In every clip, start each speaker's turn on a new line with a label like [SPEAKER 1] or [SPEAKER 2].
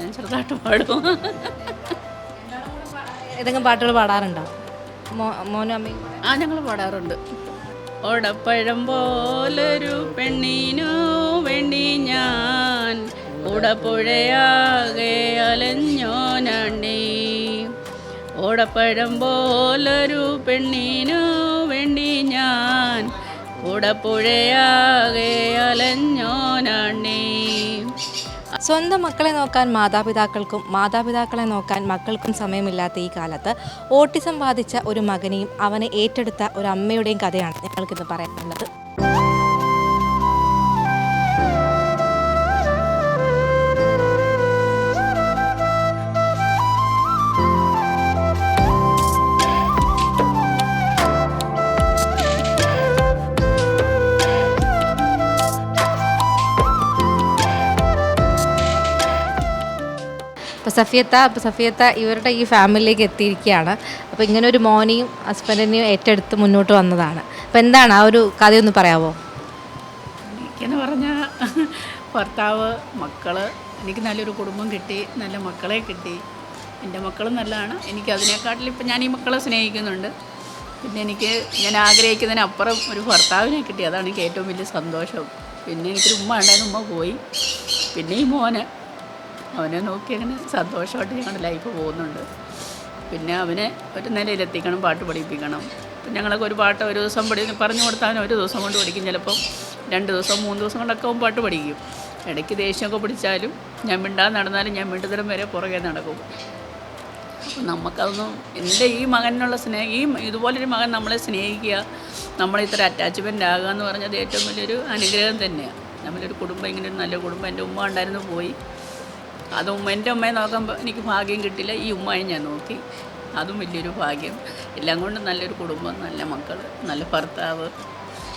[SPEAKER 1] ഞാൻ ചെറുതായിട്ട് പാടും
[SPEAKER 2] ഏതെങ്കിലും പാട്ടുകൾ പാടാറുണ്ടോ? മോനും അമ്മയും
[SPEAKER 1] ആ ഞങ്ങൾ പാടാറുണ്ട്. ഓടപ്പഴം പോലൊരു പെണ്ണിനു വേണ്ടി ഞാൻ ഉടപ്പുഴയാകെ അലഞ്ഞോനണ്ണി ഓടപ്പഴം പോലൊരു പെണ്ണിനു വേണ്ടി ഞാൻ ഉടപ്പുഴയാകെ അലഞ്ഞോനണ്ടി.
[SPEAKER 2] സ്വന്തം മക്കളെ നോക്കാൻ മാതാപിതാക്കൾക്കും മാതാപിതാക്കളെ നോക്കാൻ മക്കൾക്കും സമയമില്ലാത്ത ഈ കാലത്ത് ഓട്ടിസം ബാധിച്ച ഒരു മകനെയും അവനെ ഏറ്റെടുത്ത ഒരു അമ്മയുടെയും കഥയാണ് ഞങ്ങൾക്കിന്ന് പറയാനുള്ളത്. സഫിയത്ത അപ്പോൾ സഫിയത്ത ഇവരുടെ ഈ ഫാമിലിയിലേക്ക് എത്തിയിരിക്കുകയാണ്. അപ്പോൾ ഇങ്ങനെ ഒരു മോനെയും ഹസ്ബൻഡിനെയും ഏറ്റെടുത്ത് മുന്നോട്ട് വന്നതാണ്. അപ്പോൾ എന്താണ് ആ ഒരു കഥയൊന്ന് പറയാമോ
[SPEAKER 1] എനിക്കെന്ന് പറഞ്ഞാൽ ഭർത്താവ് മക്കൾ എനിക്ക് നല്ലൊരു കുടുംബം കിട്ടി നല്ല മക്കളെ കിട്ടി. എന്റെ മക്കളും നല്ലതാണ്. എനിക്ക് അതിനെക്കാട്ടിലും ഇപ്പം ഞാൻ ഈ മക്കളെ സ്നേഹിക്കുന്നുണ്ട്. പിന്നെ എനിക്ക് ഞാൻ ആഗ്രഹിക്കുന്നതിനപ്പുറം ഒരു ഭർത്താവിനെ കിട്ടി. അതാണ് എനിക്ക് ഏറ്റവും വലിയ സന്തോഷം. പിന്നെ എനിക്കൊരു ഉമ്മ ഉണ്ടായിരുന്നു. ഉമ്മ പോയി. പിന്നെ ഈ മോന്. അവനെ നോക്കി അങ്ങനെ സന്തോഷമായിട്ട് ഞങ്ങളുടെ ലൈഫ് പോകുന്നുണ്ട്. പിന്നെ അവനെ ഒരു നിലയിലെത്തിക്കണം പാട്ട് പഠിപ്പിക്കണം. ഇപ്പം ഞങ്ങളൊക്കെ ഒരു പാട്ട് ഒരു ദിവസം പഠി പറഞ്ഞു കൊടുത്താൽ ഒരു ദിവസം കൊണ്ട് പഠിക്കും. ചിലപ്പം രണ്ട് ദിവസം മൂന്ന് ദിവസം കൊണ്ടൊക്കെ അവൻ പാട്ട് പഠിക്കും. ഇടയ്ക്ക് ദേഷ്യമൊക്കെ പിടിച്ചാലും ഞാൻ മിണ്ടാതെ നടന്നാലും ഞാൻ മിണ്ടുതരം വരെ പുറകെ നടക്കും. അപ്പം നമുക്കതൊന്നും എന്റെ ഈ മകനുള്ള സ്നേഹം ഈ ഇതുപോലൊരു മകൻ നമ്മളെ സ്നേഹിക്കുക നമ്മളെ ഇത്ര അറ്റാച്ച്മെന്റ് ആകുക എന്ന് പറഞ്ഞത് ഏറ്റവും വലിയൊരു അനുഗ്രഹം തന്നെയാണ്. നമ്മളൊരു കുടുംബം ഇങ്ങനെ ഒരു നല്ല കുടുംബം. എന്റെ ഉമ്മ ഉണ്ടായിരുന്നു പോയി. അത് എന്റെ ഉമ്മയെ നോക്കുമ്പോൾ എനിക്ക് ഭാഗ്യം കിട്ടില്ല. ഈ ഉമ്മയെ ഞാൻ നോക്കി. അതും വലിയൊരു ഭാഗ്യം. എല്ലാം കൊണ്ടും നല്ലൊരു കുടുംബം നല്ല മക്കൾ നല്ല ഭർത്താവ്.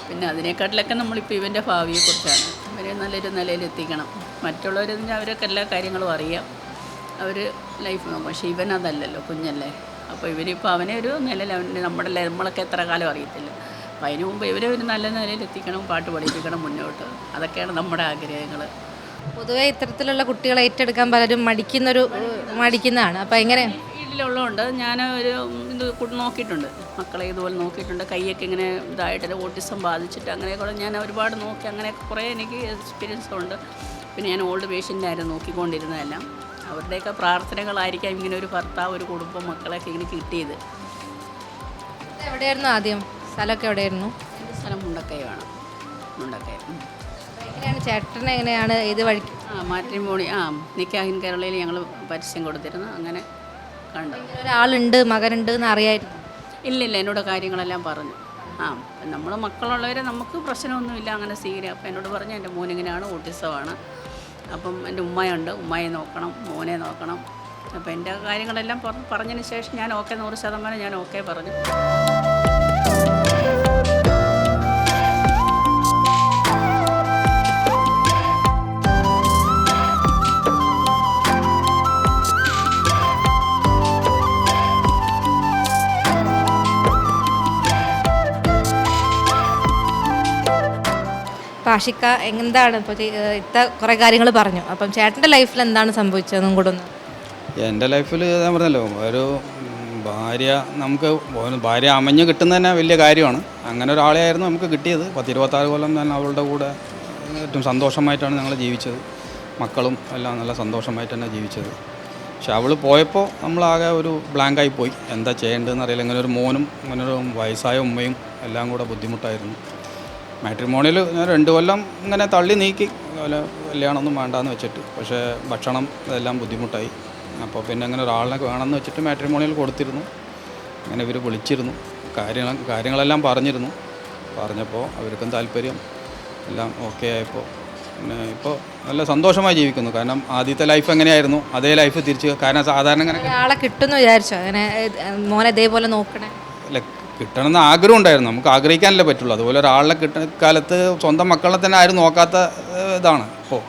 [SPEAKER 1] പിന്നെ അതിനെക്കാട്ടിലൊക്കെ നമ്മളിപ്പോൾ ഇവന്റെ ഭാവിയെക്കുറിച്ചാണ് അവരെ നല്ലൊരു നിലയിലെത്തിക്കണം മറ്റുള്ളവരെന്ന് അവരൊക്കെ എല്ലാ കാര്യങ്ങളും അറിയാം. അവർ ലൈഫ് നോക്കും. പക്ഷേ ഇവൻ അതല്ലല്ലോ കുഞ്ഞല്ലേ. അപ്പോൾ ഇവരിപ്പോൾ അവനെ ഒരു നിലയിൽ അവന്റെ നമ്മുടെ നമ്മളൊക്കെ എത്ര കാലം അറിയത്തില്ല. അപ്പോൾ അതിന് മുമ്പ് ഇവരെ ഒരു നല്ല നിലയിൽ എത്തിക്കണം പാട്ട് പഠിപ്പിക്കണം മുന്നോട്ട്. അതൊക്കെയാണ് നമ്മുടെ ആഗ്രഹങ്ങൾ
[SPEAKER 2] പൊതുവേ ഇത്തരത്തിലുള്ള കുട്ടികളെ ഏറ്റെടുക്കാൻ പലരും മടിക്കുന്നൊരു മടിക്കുന്നതാണ്. അപ്പം എങ്ങനെ?
[SPEAKER 1] വീട്ടിലുള്ളതുകൊണ്ട് ഞാൻ ഒരു ഇത് നോക്കിയിട്ടുണ്ട്. മക്കളെ ഇതുപോലെ നോക്കിയിട്ടുണ്ട്. കൈയൊക്കെ ഇങ്ങനെ ഇതായിട്ട് ഓട്ടിസം ബാധിച്ചിട്ട് അങ്ങനെയൊക്കെ ഞാൻ ഒരുപാട് നോക്കി അങ്ങനെ കുറേ എനിക്ക് എക്സ്പീരിയൻസ് ഉണ്ട്. പിന്നെ ഞാൻ ഓൾഡ് പേഷ്യന്റായിരുന്നു നോക്കിക്കൊണ്ടിരുന്നതെല്ലാം. അവരുടെയൊക്കെ പ്രാർത്ഥനകളായിരിക്കാം ഇങ്ങനെ ഒരു ഭർത്താവ് ഒരു കുടുംബം മക്കളെയൊക്കെ ഇങ്ങനെ കിട്ടിയത്.
[SPEAKER 2] എവിടെയായിരുന്നു ആദ്യം? സ്ഥലമൊക്കെ എവിടെയായിരുന്നു?
[SPEAKER 1] എന്റെ സ്ഥലം മുണ്ടക്കയമാണ് മുണ്ടക്കയം
[SPEAKER 2] എങ്ങനെയാണ് ചേട്ടനെ എങ്ങനെയാണ് ഏത് വഴിക്ക്
[SPEAKER 1] ആ മാട്രിമോണി ആ നിക്കാഹിൻ കേരളയിൽ ഞങ്ങൾ പരസ്യം കൊടുത്തിരുന്നു. അങ്ങനെ കണ്ടു.
[SPEAKER 2] ഒരാളുണ്ട് മകനുണ്ട് എന്ന് അറിയായിരുന്നു.
[SPEAKER 1] ഇല്ലില്ല എന്നോട് കാര്യങ്ങളെല്ലാം പറഞ്ഞു. ആ നമ്മൾ മക്കളുള്ളവരെ നമുക്ക് പ്രശ്നമൊന്നുമില്ല അങ്ങനെ സ്വീകരിക്കാം. അപ്പം എന്നോട് പറഞ്ഞു എന്റെ മോനിങ്ങനെയാണ് ഓട്ടിസമാണ്. അപ്പം എന്റെ ഉമ്മയുണ്ട് ഉമ്മയെ നോക്കണം മോനെ നോക്കണം. അപ്പം എന്റെ കാര്യങ്ങളെല്ലാം പറ- പറഞ്ഞതിന് ശേഷം ഞാൻ ഓക്കെ നൂറ് ശതമാനം ഞാൻ ഓക്കെ പറഞ്ഞു.
[SPEAKER 2] ആഷിക്ക എന്താണ് ഇപ്പോൾ ഇത്ത കുറേ കാര്യങ്ങൾ പറഞ്ഞു. അപ്പം ചേട്ടന്റെ ലൈഫിൽ എന്താണ് സംഭവിച്ചതെന്നും കൂടെ ഒന്ന്
[SPEAKER 3] എന്റെ ലൈഫിൽ ഞാൻ പറഞ്ഞല്ലോ ഒരു ഭാര്യ നമുക്ക് ഭാര്യ അമഞ്ഞ് കിട്ടുന്ന തന്നെ വലിയ കാര്യമാണ്. അങ്ങനെ ഒരാളെയായിരുന്നു നമുക്ക് കിട്ടിയത്. പത്തിരുപത്താറ് കൊല്ലം ഞാൻ അവളുടെ കൂടെ ഏറ്റവും സന്തോഷമായിട്ടാണ് ഞങ്ങൾ ജീവിച്ചത്. മക്കളും എല്ലാം നല്ല സന്തോഷമായിട്ട് തന്നെ ജീവിച്ചത്. പക്ഷെ അവൾ പോയപ്പോൾ നമ്മളാകെ ഒരു ബ്ലാങ്കായി പോയി. എന്താ ചെയ്യേണ്ടതെന്ന് അറിയില്ല. ഇങ്ങനെ ഒരു മോനും ഇങ്ങനെ ഒരു വയസ്സായ ഉമ്മയും എല്ലാം കൂടെ ബുദ്ധിമുട്ടായിരുന്നു. മാട്രിമോണിയിൽ ഞാൻ രണ്ട് കൊല്ലം ഇങ്ങനെ തള്ളി നീക്കി. അതുപോലെ കല്യാണമൊന്നും വേണ്ടാന്ന് വെച്ചിട്ട്. പക്ഷേ ഭക്ഷണം ഇതെല്ലാം ബുദ്ധിമുട്ടായി. അപ്പോൾ പിന്നെ അങ്ങനെ ഒരാളിനെ വേണമെന്ന് വെച്ചിട്ട് മാട്രിമോണിയിൽ കൊടുത്തിരുന്നു. അങ്ങനെ ഇവർ വിളിച്ചിരുന്നു. കാര്യങ്ങൾ കാര്യങ്ങളെല്ലാം പറഞ്ഞിരുന്നു. പറഞ്ഞപ്പോൾ അവർക്കും താല്പര്യം. എല്ലാം ഓക്കെ ആയപ്പോൾ. പിന്നെ ഇപ്പോൾ നല്ല സന്തോഷമായി ജീവിക്കുന്നു. കാരണം ആദ്യത്തെ ലൈഫ് എങ്ങനെയായിരുന്നു? അതേ ലൈഫ് തിരിച്ച് കാരണം സാധാരണ ഇങ്ങനെ
[SPEAKER 2] ആളെ കിട്ടുമെന്ന് വിചാരിച്ചോ? അങ്ങനെ മോനെ ഇതേപോലെ നോക്കണേ.
[SPEAKER 3] അല്ല കിട്ടണമെന്ന് ആഗ്രഹം ഉണ്ടായിരുന്നു. നമുക്ക് ആഗ്രഹിക്കാനല്ലേ പറ്റുള്ളൂ. അതുപോലെ ഒരാളെ കിട്ടുന്ന കാലത്ത് സ്വന്തം മക്കളെ തന്നെ ആരും നോക്കാത്ത ഇതാണ്. ഇപ്പോൾ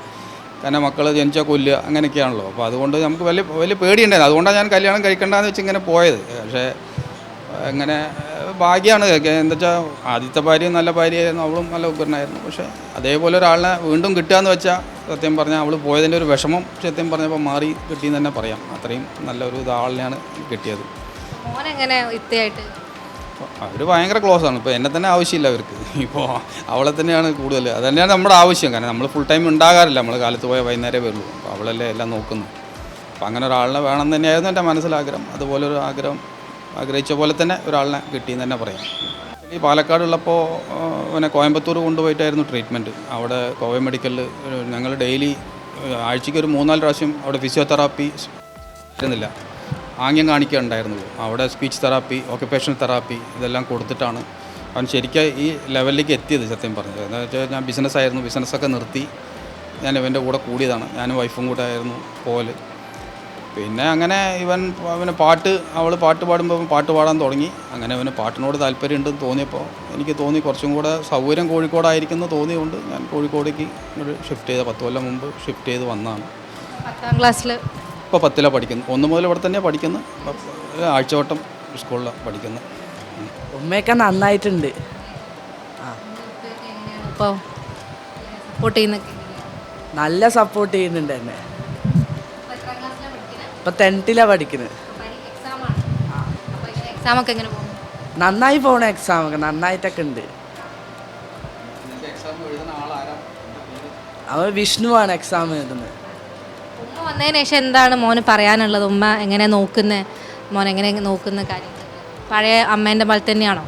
[SPEAKER 3] കാരണം മക്കൾ ജനിച്ചാൽ കൊല്ലുക അങ്ങനെയൊക്കെയാണല്ലോ. അപ്പോൾ അതുകൊണ്ട് നമുക്ക് വലിയ വലിയ പേടിയുണ്ടായിരുന്നു. അതുകൊണ്ടാണ് ഞാൻ കല്യാണം കഴിക്കണ്ടെന്ന് വെച്ച് ഇങ്ങനെ പോയത്. പക്ഷേ അങ്ങനെ ഭാഗ്യമാണ് എന്താ വെച്ചാൽ ആദ്യത്തെ ഭാര്യ നല്ല ഭാര്യയായിരുന്നു. അവളും നല്ല ഉഗ്രനായിരുന്നു. പക്ഷേ അതേപോലെ ഒരാളിനെ വീണ്ടും കിട്ടുക എന്ന് വെച്ചാൽ സത്യം പറഞ്ഞാൽ അവൾ പോയതിന്റെ ഒരു വിഷമം സത്യം പറഞ്ഞപ്പോൾ മാറി കിട്ടിയെന്ന് തന്നെ പറയാം. അത്രയും നല്ലൊരു ഇതാളിനെയാണ് കിട്ടിയത്.
[SPEAKER 2] മോൻ എങ്ങനെ ഇത്തയായിട്ട്
[SPEAKER 3] അവർ ഭയങ്കര ക്ലോസ് ആണ്. ഇപ്പോൾ എന്നെ തന്നെ ആവശ്യമില്ല അവർക്ക്. ഇപ്പോൾ അവളെ തന്നെയാണ് കൂടുതൽ അത് തന്നെയാണ് നമ്മുടെ ആവശ്യം. കാരണം നമ്മൾ ഫുൾ ടൈം ഉണ്ടാകാറില്ല. നമ്മൾ കാലത്ത് പോയാൽ വൈകുന്നേരമേ വരുള്ളൂ. അപ്പോൾ അവളല്ലേ എല്ലാം നോക്കുന്നു. അപ്പോൾ അങ്ങനെ ഒരാളിനെ വേണം തന്നെയായിരുന്നു എന്റെ മനസ്സിലാഗ്രഹം. അതുപോലെ ഒരു ആഗ്രഹം ആഗ്രഹിച്ച പോലെ തന്നെ ഒരാളിനെ കിട്ടിയെന്ന് തന്നെ പറയാം. ഈ പാലക്കാടുള്ളപ്പോൾ പിന്നെ കോയമ്പത്തൂർ കൊണ്ടുപോയിട്ടായിരുന്നു ട്രീറ്റ്മെന്റ് അവിടെ കോവ മെഡിക്കലിൽ ഞങ്ങൾ ഡെയിലി ആഴ്ചയ്ക്ക് ഒരു മൂന്നാൽ പ്രാവശ്യം അവിടെ ഫിസിയോതെറാപ്പി ഇരുന്നില്ല ആംഗ്യം കാണിക്കുകയുണ്ടായിരുന്നത് അവിടെ സ്പീച്ച് തെറാപ്പി ഓക്യുപ്പേഷണൽ തെറാപ്പി ഇതെല്ലാം കൊടുത്തിട്ടാണ്. അവൻ ശരിക്കും ഈ ലെവലിലേക്ക് എത്തിയത് സത്യം പറഞ്ഞത് എന്താ വെച്ചാൽ ഞാൻ ബിസിനസ്സായിരുന്നു ബിസിനസ്സൊക്കെ നിർത്തി. ഞാൻ ഇവന്റെ കൂടെ കൂടിയതാണ്. ഞാനും വൈഫും കൂടെ ആയിരുന്നു പോൽ പിന്നെ അങ്ങനെ ഇവൻ അവന് പാട്ട് അവൾ പാട്ട് പാടുമ്പോൾ പാട്ട് പാടാൻ തുടങ്ങി. അങ്ങനെ അവന് പാട്ടിനോട് താല്പര്യമുണ്ടെന്ന് തോന്നിയപ്പോൾ എനിക്ക് തോന്നി കുറച്ചും കൂടെ സൗകര്യം കോഴിക്കോടായിരിക്കുന്നു തോന്നിയതുകൊണ്ട് ഞാൻ കോഴിക്കോടേക്ക് ഷിഫ്റ്റ് ചെയ്ത പത്ത് കൊല്ലം മുമ്പ് ഷിഫ്റ്റ് ചെയ്ത് വന്നതാണ്.
[SPEAKER 2] പത്താം ക്ലാസ്സിൽ
[SPEAKER 3] ഇപ്പോൾ പത്തിലാണ് പഠിക്കുന്നത്. ഒന്ന് മുതൽ ഇവിടെ തന്നെയാണ് പഠിക്കുന്നത്. ആഴ്ചവട്ടം സ്കൂളിലാണ് പഠിക്കുന്നത്.
[SPEAKER 4] ഉമ്മയൊക്കെ നന്നായിട്ടുണ്ട്.
[SPEAKER 2] ഇപ്പോൾ സപ്പോർട്ട്
[SPEAKER 4] നല്ല സപ്പോർട്ട് ചെയ്യുന്നുണ്ട് എന്നെ. ഇപ്പം ടെൻത്തിലാണ് പഠിക്കുന്നത്
[SPEAKER 2] എക്സാം ഒക്കെ എങ്ങനെ പോകും
[SPEAKER 4] നന്നായി പോണ എക്സാം ഒക്കെ നന്നായിട്ടൊക്കെ ഉണ്ട്. അവൻ വിഷ്ണുവാണ് എക്സാം എഴുതുന്നത്.
[SPEAKER 2] വന്നതിന് ശേഷം എന്താണ് മോന് പറയാനുള്ളത്? ഉമ്മ എങ്ങനെ നോക്കുന്നത് മോൻ എങ്ങനെ നോക്കുന്ന കാര്യം പഴയ അമ്മേന്റെ പോലെ തന്നെയാണോ?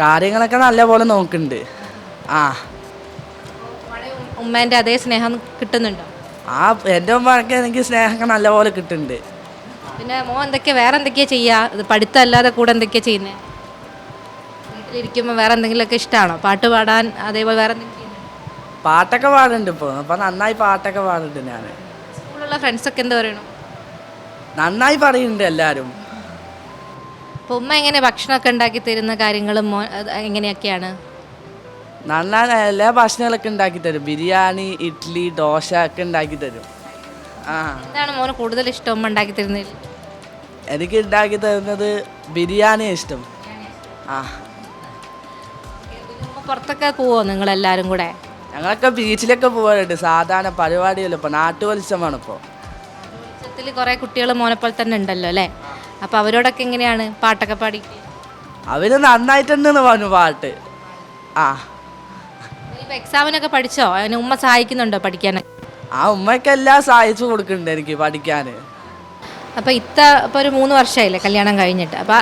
[SPEAKER 4] കാര്യങ്ങളൊക്കെ നല്ലപോലെ നോക്കുന്നുണ്ട് ആ.
[SPEAKER 2] ഉമ്മേന്റെ അതേ സ്നേഹം കിട്ടുന്നുണ്ടോ?
[SPEAKER 4] ആ എന്റെ ഉമ്മക്ക് എനിക്ക് സ്നേഹമൊക്കെ നല്ലപോലെ കിട്ടുന്നുണ്ട്.
[SPEAKER 2] പിന്നെ മോൻ എന്തൊക്കെയാ വേറെ എന്തൊക്കെയാ ചെയ്യാ? ഇത് പഠിത്തമല്ലാതെ കൂടെ എന്തൊക്കെയാ ചെയ്യുന്നത് വീട്ടിലിരിക്കുമ്പോൾ വേറെ എന്തെങ്കിലുമൊക്കെ ഇഷ്ടമാണോ പാട്ട് പാടാൻ അതേപോലെ വേറെ എന്തെങ്കിലും
[SPEAKER 4] പാട്ടൊക്കെ പാടുന്നുണ്ട് ഇപ്പോൾ അപ്പം നന്നായി പാട്ടൊക്കെ പാടുന്നുണ്ട് ഞാൻ
[SPEAKER 2] സ്കൂളിലുള്ള ഫ്രണ്ട്സൊക്കെ എന്താ പറയണു?
[SPEAKER 4] നന്നായി പറയുന്നുണ്ട് എല്ലാവരും
[SPEAKER 2] അപ്പോൾ ഉമ്മ എങ്ങനെ ഭക്ഷണമൊക്കെ ഉണ്ടാക്കി തരുന്ന കാര്യങ്ങളും അത് എങ്ങനെയൊക്കെയാണ്?
[SPEAKER 4] നല്ല എല്ലാ ഭക്ഷണങ്ങളൊക്കെ ഉണ്ടാക്കി തരും. ബിരിയാണി ഇഡ്ഡലി ദോശ ഒക്കെ ഉണ്ടാക്കി തരും. ആ.
[SPEAKER 2] എന്താണ് മോന് കൂടുതൽ ഇഷ്ടം ഉമ്മ ഉണ്ടാക്കി തരുന്നതിൽ?
[SPEAKER 4] എനിക്ക് ഉണ്ടാക്കി തരുന്നത് ബിരിയാണി ഇഷ്ടം. ആ.
[SPEAKER 2] ഉമ്മ പുറത്തൊക്കെ പോവോ നിങ്ങൾ നിങ്ങളെല്ലാവരും കൂടെ?
[SPEAKER 4] ഞങ്ങളൊക്കെ ബീച്ചിലൊക്കെ പോകാറുണ്ട് സാധാരണ പരിപാടിയല്ല ഇപ്പോൾ നാട്ടുവത്സവമാണ് ഇപ്പോൾ
[SPEAKER 2] ഉത്സവത്തിൽ കുറേ കുട്ടികൾ മോനെപ്പോലെ തന്നെ ഉണ്ടല്ലോ അല്ലേ? അപ്പോൾ അവരോടൊക്കെ എങ്ങനെയാണ് പാട്ടൊക്കെ പാടി?
[SPEAKER 4] അവർ നന്നായിട്ടുണ്ടെന്ന് പറഞ്ഞു പാട്ട്. ആ.
[SPEAKER 2] ഇപ്പോൾ എക്സാമിനൊക്കെ പഠിച്ചോ? അതിന് ഉമ്മ സഹായിക്കുന്നുണ്ടോ പഠിക്കാനൊക്കെ
[SPEAKER 4] ആ ഉമ്മയ്ക്ക് എല്ലാം സഹായിച്ചു കൊടുക്കുന്നുണ്ട് എനിക്ക് പഠിക്കാൻ
[SPEAKER 2] അപ്പോൾ ഇത്ത ഇപ്പോൾ ഒരു മൂന്ന് വർഷമായില്ലേ കല്യാണം കഴിഞ്ഞിട്ട്? അപ്പോൾ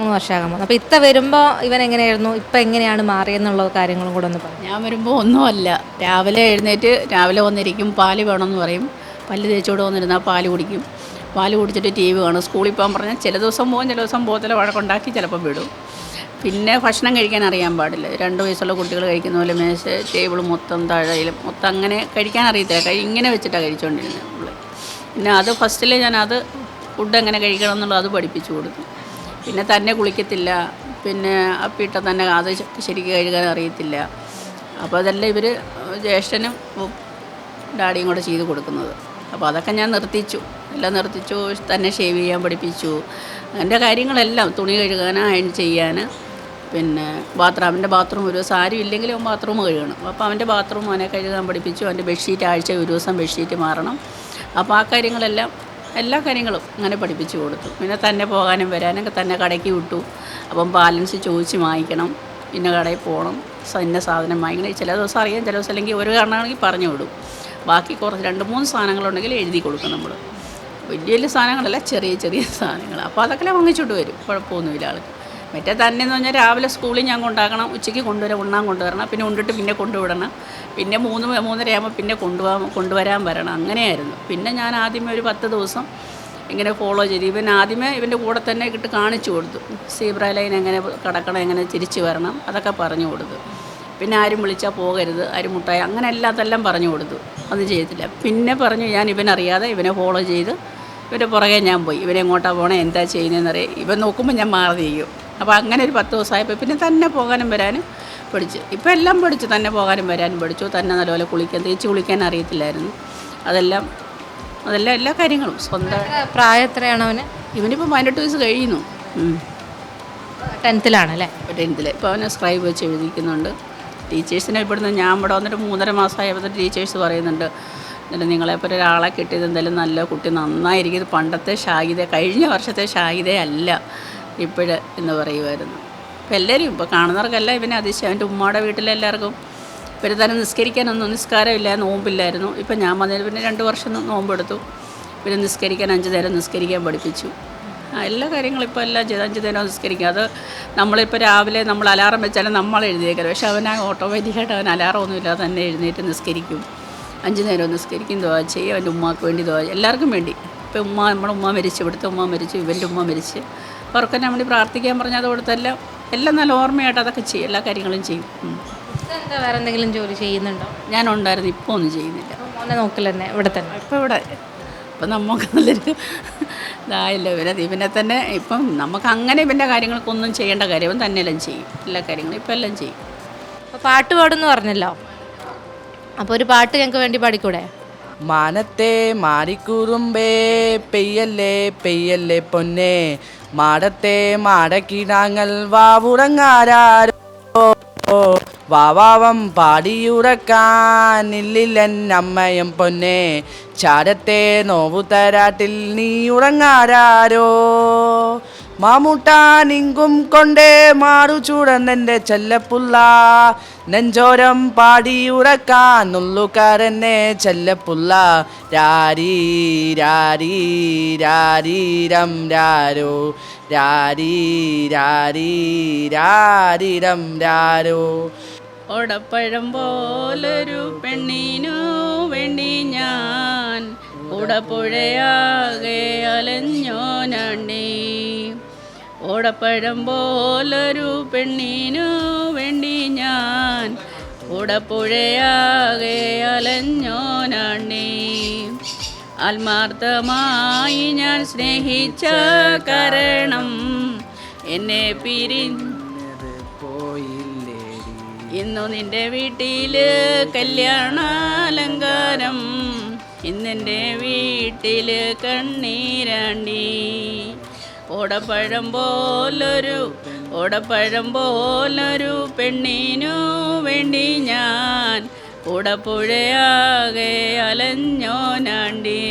[SPEAKER 2] മൂന്ന് വർഷമാകുമ്പോൾ അപ്പോൾ ഇത്ത വരുമ്പോൾ ഇവൻ എങ്ങനെയായിരുന്നു? ഇപ്പം എങ്ങനെയാണ് മാറിയെന്നുള്ള കാര്യങ്ങളും കൂടെ ഒന്ന് പറഞ്ഞു
[SPEAKER 1] ഞാൻ വരുമ്പോൾ ഒന്നുമല്ല. രാവിലെ എഴുന്നേറ്റ് രാവിലെ വന്നിരിക്കും പാൽ വേണമെന്ന് പറയും. പല്ല് തേച്ചോട് വന്നിരുന്നാൽ പാൽ കുടിക്കും. പാൽ കുടിച്ചിട്ട് ടി വി കാണും. സ്കൂളിൽ പോകാൻ പറഞ്ഞാൽ ചില ദിവസം പോകും ചില ദിവസം പോകത്തില്ല. വഴക്കുണ്ടാക്കി ചിലപ്പോൾ വിടും. പിന്നെ ഭക്ഷണം കഴിക്കാൻ അറിയാൻ പാടില്ല. രണ്ട് വയസ്സുള്ള കുട്ടികൾ കഴിക്കുന്ന പോലെ മേശ ടേബിൾ മൊത്തം താഴെയിലും മൊത്തം അങ്ങനെ കഴിക്കാൻ അറിയത്തില്ല. കഴി ഇങ്ങനെ വെച്ചിട്ടാണ് കഴിച്ചുകൊണ്ടിരുന്നത് നമ്മൾ പിന്നെ അത് ഫസ്റ്റിൽ ഞാൻ ഫുഡ് എങ്ങനെ കഴിക്കണം എന്നുള്ളത് അത് പഠിപ്പിച്ചു കൊടുത്തു. പിന്നെ തന്നെ കുളിക്കത്തില്ല. പിന്നെ അപ്പിട്ട തന്നെ അത് ശരിക്ക് കഴുകാൻ അറിയത്തില്ല. അപ്പോൾ അതെല്ലാം ഇവർ ജ്യേഷ്ഠനും ഡാഡിയും കൂടെ ചെയ്ത് കൊടുക്കുന്നത്. അപ്പോൾ അതൊക്കെ ഞാൻ നിർത്തിച്ചു. എല്ലാം നിർത്തിച്ചു തന്നെ ഷേവ് ചെയ്യാൻ പഠിപ്പിച്ചു. എന്റെ കാര്യങ്ങളെല്ലാം തുണി കഴുകാൻ അയൺ ചെയ്യാൻ പിന്നെ ബാത്റൂം അവന്റെ ബാത്റൂം ഒരു സാരി ഇല്ലെങ്കിൽ അവൻ ബാത്റൂം കഴുകണം. അപ്പോൾ അവന്റെ ബാത്റൂം അവനെ കഴുകാൻ പഠിപ്പിച്ചു. അവന്റെ ബെഡ്ഷീറ്റ് ആഴ്ച ഒരു ദിവസം ബെഡ്ഷീറ്റ് മാറണം. അപ്പോൾ ആ കാര്യങ്ങളെല്ലാം എല്ലാ കാര്യങ്ങളും അങ്ങനെ പഠിപ്പിച്ചു കൊടുത്തു. പിന്നെ തന്നെ പോകാനും വരാനൊക്കെ തന്നെ കടയ്ക്ക് വിട്ടു. അപ്പം ബാലൻസ് ചോദിച്ച് വാങ്ങിക്കണം. പിന്നെ കടയിൽ പോകണം. ഇന്ന സാധനം വാങ്ങിക്കണം. ചില ദിവസം അറിയാം ചില ദിവസം അല്ലെങ്കിൽ ഒരു കാരണമാണെങ്കിൽ പറഞ്ഞു വിടും. ബാക്കി കുറച്ച് രണ്ട് മൂന്ന് സാധനങ്ങളുണ്ടെങ്കിൽ എഴുതി കൊടുക്കും നമ്മൾ. വലിയ വലിയ സാധനങ്ങളല്ല ചെറിയ ചെറിയ സാധനങ്ങൾ. അപ്പോൾ അതൊക്കെ വാങ്ങിച്ചോട്ട് വരും. കുഴപ്പമൊന്നുമില്ല ആൾക്ക്. മറ്റേ തന്നെ എന്ന് പറഞ്ഞാൽ രാവിലെ സ്കൂളിൽ ഞാൻ കൊണ്ടാക്കണം ഉച്ചയ്ക്ക് കൊണ്ടുവരാം ഉണ്ണാൻ കൊണ്ടുവരണം പിന്നെ ഉണ്ടിട്ട് പിന്നെ കൊണ്ടുവിടണം പിന്നെ മൂന്ന് മൂന്നരയാകുമ്പോൾ പിന്നെ കൊണ്ടുപോകാൻ കൊണ്ടുവരാൻ വരണം അങ്ങനെയായിരുന്നു. പിന്നെ ഞാൻ ആദ്യമേ ഒരു പത്ത് ദിവസം ഇങ്ങനെ ഫോളോ ചെയ്തു. ഇവൻ ആദ്യമേ ഇവന്റെ കൂടെ തന്നെ ഇട്ട് കാണിച്ചു കൊടുത്തു. സീബ്ര ലൈൻ എങ്ങനെ കടക്കണം എങ്ങനെ തിരിച്ചു വരണം അതൊക്കെ പറഞ്ഞു കൊടുത്തു. പിന്നെ ആരും വിളിച്ചാൽ പോകരുത് ആരും മുട്ടായി അങ്ങനെ എല്ലാത്തെല്ലാം പറഞ്ഞു കൊടുത്തു. അത് ചെയ്തില്ല. പിന്നെ പറഞ്ഞു ഞാൻ ഇവനറിയാതെ ഇവനെ ഫോളോ ചെയ്ത് ഇവന്റെ പുറകെ ഞാൻ പോയി. ഇവനെ എങ്ങോട്ടാണ് പോകണേ എന്താ ചെയ്യുന്നതെന്നറിയാം ഇവൻ നോക്കുമ്പോൾ ഞാൻ മാറി ചെയ്യും അപ്പോൾ അങ്ങനെ ഒരു പത്ത് ദിവസമായപ്പോൾ പിന്നെ തന്നെ പോകാനും വരാനും പഠിച്ചു. ഇപ്പോൾ എല്ലാം പഠിച്ചു. തന്നെ പോകാനും വരാനും പഠിച്ചു. തന്നെ നല്ലപോലെ കുളിക്കാൻ തേച്ച് കുളിക്കാൻ അറിയത്തില്ലായിരുന്നു. അതെല്ലാം അതെല്ലാം എല്ലാ കാര്യങ്ങളും. സ്വന്തം
[SPEAKER 2] പ്രായം എത്രയാണ് അവന്?
[SPEAKER 1] ഇവനിപ്പോൾ പതിനെട്ട് വയസ്സ് കഴിയുന്നു.
[SPEAKER 2] ടെൻത്തിലാണ് അല്ലേ
[SPEAKER 1] ടെൻത്തിൽ ഇപ്പോൾ അവനെ സ്ക്രൈബ് വെച്ച് എഴുതിക്കുന്നുണ്ട്. ടീച്ചേഴ്സിനെ ഇവിടുന്ന് ഞാൻ ഇവിടെ വന്നിട്ട് മൂന്നര മാസമായപ്പോൾ ടീച്ചേഴ്സ് പറയുന്നുണ്ട്. എന്നിട്ട് നിങ്ങളെപ്പോലെ ഒരാളെ കിട്ടിയത് എന്തായാലും നല്ല കുട്ടി. നന്നായിരിക്കും. ഇത് പണ്ടത്തെ ഷാഹിദ കഴിഞ്ഞ വർഷത്തെ ഷാഹിദയല്ല ഇപ്പോഴ് എന്ന് പറയുമായിരുന്നു. അപ്പോൾ എല്ലാവരും ഇപ്പോൾ കാണുന്നവർക്കെല്ലാം ഇവനെ അതിശയം. എന്റെ ഉമ്മയുടെ വീട്ടിലെല്ലാവർക്കും തന്നെ നിസ്കരിക്കാനൊന്നും നിസ്കാരമില്ല നോമ്പില്ലായിരുന്നു. ഇപ്പം ഞാൻ വന്നതിന് പിന്നെ രണ്ട് വർഷം നോമ്പെടുത്തു. പിന്നെ നിസ്കരിക്കാൻ അഞ്ച് നേരം നിസ്കരിക്കാൻ പഠിപ്പിച്ചു. ആ എല്ലാ കാര്യങ്ങളും ഇപ്പോൾ എല്ലാം ചെയ്ത്. അഞ്ച് നേരം നിസ്കരിക്കും. അത് നമ്മളിപ്പോൾ രാവിലെ നമ്മൾ അലാറം വെച്ചാലും നമ്മൾ എഴുതിയേക്കരുത്. പക്ഷെ അവൻ ഓട്ടോമാറ്റിക്കായിട്ട് അവൻ അലാറം ഒന്നുമില്ലാതെ തന്നെ എഴുന്നേറ്റ് നിസ്കരിക്കും. അഞ്ച് നേരം നിസ്കരിക്കും ദോ ചെയ്യും. അവന്റെ ഉമ്മാക്ക് വേണ്ടി ദോ എല്ലാവർക്കും വേണ്ടി. ഇപ്പോൾ ഉമ്മ നമ്മുടെ ഉമ്മ മരിച്ചു. ഇവിടുത്തെ ഉമ്മ മരിച്ചു. ഇവന്റെ ഉമ്മ മരിച്ച്. അവർക്ക് നമ്മൾ വേണ്ടി പ്രാർത്ഥിക്കാൻ പറഞ്ഞാൽ അത് കൊടുത്തെല്ലാം. എല്ലാം നല്ല ഓർമ്മയായിട്ട് അതൊക്കെ ചെയ്യും. എല്ലാ കാര്യങ്ങളും ചെയ്യും.
[SPEAKER 2] എന്താ വേറെ എന്തെങ്കിലും ജോലി ചെയ്യുന്നുണ്ടോ?
[SPEAKER 1] ഞാനുണ്ടായിരുന്നു. ഇപ്പോൾ ഒന്നും ചെയ്യുന്നില്ല.
[SPEAKER 2] അപ്പോൾ മോനെ നോക്കില്ല തന്നെ ഇവിടെ തന്നെ.
[SPEAKER 1] ഇപ്പോൾ ഇവിടെ. ഇപ്പം നമുക്ക് നല്ലൊരു ഇതായില്ല. ഇവനെ ഇവനെ തന്നെ ഇപ്പം നമുക്ക് അങ്ങനെ ഇവന്റെ കാര്യങ്ങൾക്കൊന്നും ചെയ്യേണ്ട കാര്യം ഇവൻ തന്നെ എല്ലാം ചെയ്യും. എല്ലാ കാര്യങ്ങളും ഇപ്പം എല്ലാം ചെയ്യും.
[SPEAKER 2] അപ്പോൾ പാട്ട് പാടുമെന്ന് പറഞ്ഞല്ലോ. അപ്പോൾ ഒരു പാട്ട് ഞങ്ങൾക്ക് വേണ്ടി പാടിക്കൂടെ?
[SPEAKER 4] മാനത്തെ മാറിക്കൂറുമ്പേ പെയ്യല്ലേ പെയ്യല്ലേ പൊന്നെ. മാടത്തെ മാടക്കിടാങ്ങൾ വാവുറങ്ങാരോ വാവാവം പാടിയുറക്കാനില്ലില്ലൻ അമ്മയും പൊന്നെ. ചാരത്തെ നോവുതരാട്ടിൽ നീ ഉറങ്ങാരോ മാമൂട്ടാനിങ്കും കൊണ്ടേ മാറു ചൂടന്നെന്റെ ചെല്ലപ്പുള്ള നെഞ്ചോരം പാടിയുറക്കാൻ നുള്ളുകാരനെ ചെല്ലപ്പുള്ള രാരീ രാരീ രാരീരം രാരോ. രാരീ രാരീ രാരീരം രാരോ.
[SPEAKER 1] ഓടപ്പഴം പോലൊരു പെണ്ണിനു വേണ്ടി ഞാൻ. കൂടപ്പുഴയാകെ അലഞ്ഞോനണ്ടി ഓടപ്പഴം പോലൊരു പെണ്ണിനു വേണ്ടി ഞാൻ ഓടപ്പുഴയാകെ അലഞ്ഞോനണ്ടി ആത്മാർത്ഥമായി ഞാൻ സ്നേഹിച്ച കാരണം എന്നെ പിരി
[SPEAKER 4] പോയില്ലേ
[SPEAKER 1] ഇന്നു നിന്റെ വീട്ടിൽ കല്യാണാലങ്കാരം ഇന്നെന്റെ വീട്ടിൽ കണ്ണീരാണ്ടി ഓടപ്പഴം പോലൊരു ഓടപ്പഴം പോലൊരു പെണ്ണിനു വേണ്ടി ഞാൻ ഓടപ്പുഴയാകെ അലഞ്ഞോനാണ്ടി.